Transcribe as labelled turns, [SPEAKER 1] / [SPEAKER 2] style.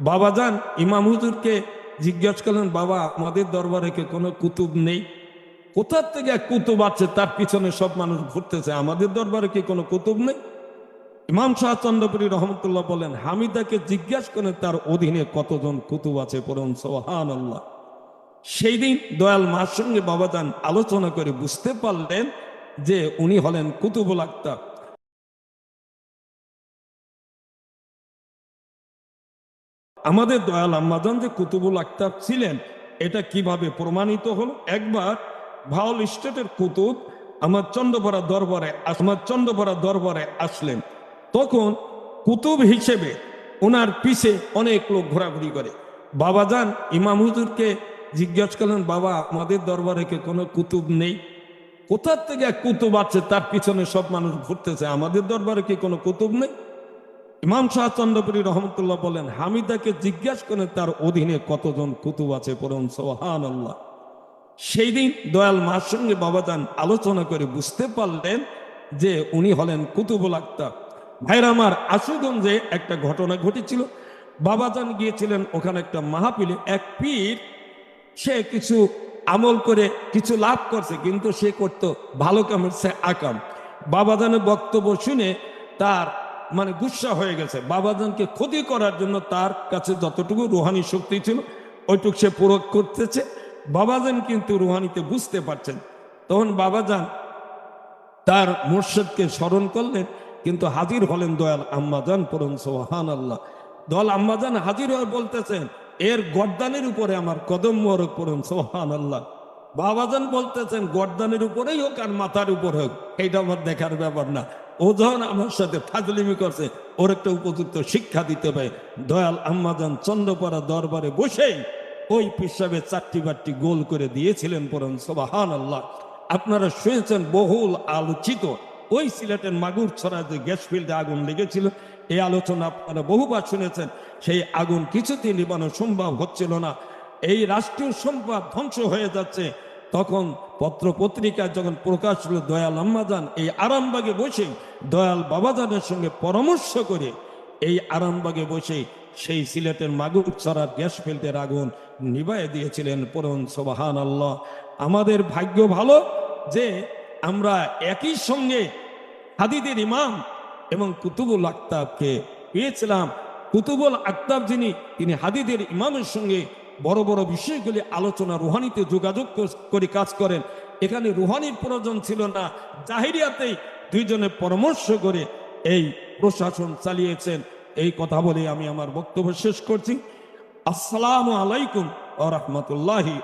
[SPEAKER 1] বাবা যান, ইমাম হুজুরকে জিজ্ঞেস করলেন, বাবা, আমাদের দরবারে কি কোনো কুতুব নেই? কোথার থেকে এক কুতুব আছে? তার পিছনে সব মানুষ ঘুরতেছে। আমাদের দরবারে কি কোনো কুতুব নেই? ইমাম শাহ চন্দ্রপুরী রহমতুল্লাহ বলেন, হামিদাকে জিজ্ঞাসা করেন তার অধীনে কতজন কুতুব আছে পড়ুন? সোহান আল্লাহ সেই দিন দয়াল মার সঙ্গে বাবা যান আলোচনা করে বুঝতে পারলেন যে উনি হলেন কুতুবুল আক্তার আমাদের দয়াল আম্মাজান যে কুতুবুল আক্তার ছিলেন, এটা কীভাবে প্রমাণিত হলো? একবার ভাওল স্টেটের কুতুব আমার চন্দ্রপরা দরবারে আমার চন্দ্রপরা দরবারে আসলেন। তখন কুতুব হিসেবে ওনার পিছে অনেক লোক ঘোরাঘুরি করে। বাবা যান, ইমাম হুজুরকে জিজ্ঞেস করলেন, বাবা, আমাদের দরবারে কি কোনো কুতুব নেই? কোথার থেকে এক কুতুব আছে তার পিছনে সব মানুষ ঘুরতেছে। আমাদের দরবারে কি কোনো কুতুব নেই? ইমাম শাহ চন্দ্রপুরী রহমতুল্লাহ বলেন, হামিদাকে জিজ্ঞাসা করেন, তার অধীনে কতজন কুতুব আছে? পড়ুন সোহান আল্লাহ সেই দিন দয়াল মার সঙ্গে বাবাজান আলোচনা করে বুঝতে পারলেন যে উনি হলেন কুতুবুল আক্তার। ভাইরা আমার, আশুগঞ্জে একটা ঘটনা ঘটেছিল। বাবাজান গিয়েছিলেন ওখানে একটা মাহাপিলে এক পীর, সে কিছু আমল করে, কিছু লাভ করছে, কিন্তু সে করত ভালো কামের সে আকাম। বাবাজানের বক্তব্য শুনে তার মানে গুসা হয়ে গেছে। বাবাজানকে ক্ষতি করার জন্য তার কাছে যতটুকু রুহানি শক্তি ছিল, ওইটুক সে প্রয়োগ করতেছে। বাবাজান কিন্তু রুহানিতে বুঝতে পারছেন। তখন বাবাজান তার মুর্শিদকে স্মরণ করলেন, কিন্তু হাজির হলেন দয়াল আম্মাজান পড়ুন সোহান আল্লাহ দল আম্মাজান হাজির হয়ে বলতেছেন, এর গর্দানের উপরে আমার কদম মরক পড়ুন সোহান আল্লাহ বাবাজান বলতেছেন, গর্দানের উপরেই হোক আর মাথার উপর হোক, এইটা আমার দেখার ব্যাপার না। ও যখন আমার সাথে ফাজলিমি করছে, ওর একটা উপযুক্ত শিক্ষা দিতে হবে। দয়াল আম্মাজান চন্দ্রপাড়া দরবারে বসেই ওই পিসাবে চারটি বারটি গোল করে দিয়েছিলেন পড়ুন সোবাহান আল্লাহ আপনারা শুনেছেন, বহুল আলোচিত ওই সিলেটের মাগুর ছড়া যে গ্যাস ফিল্ডে আগুন লেগেছিল, এই আলোচনা আপনারা বহুবার শুনেছেন। সেই আগুন কিছুতেই নিবানো সম্ভব হচ্ছিল না। এই রাষ্ট্রীয় সম্পদ ধ্বংস হয়ে যাচ্ছে। তখন পত্র পত্রিকায় যখন প্রকাশ হলো দয়াল আম্মাজান, এই আরামবাগে বসে দয়াল বাবাজানের সঙ্গে পরামর্শ করে, এই আরামবাগে বসে সেই সিলেটের মাগুর ছড়ার গ্যাস ফিল্ডের আগুন নিভাইয়ে দিয়েছিলেন পরম সোবাহান আল্লাহ আমাদের ভাগ্য ভালো যে আমরা একই সঙ্গে হাদিদের ইমাম এবং কুতুবুল আক্তাবকে পেয়েছিলাম। কুতুবুল আক্তাব যিনি, তিনি হাদিদের ইমামের সঙ্গে বড় বড় বিষয়গুলি আলোচনা রুহানিতে যোগাযোগ করে কাজ করেন। এখানে রুহানির প্রয়োজন ছিল না। জাহিরিয়াতেই দুইজনে পরামর্শ করে এই প্রশাসন চালিয়েছেন। এই কথা বলে আমি আমার বক্তব্য শেষ করছি। আসসালামু আলাইকুম ও রহমতুল্লাহি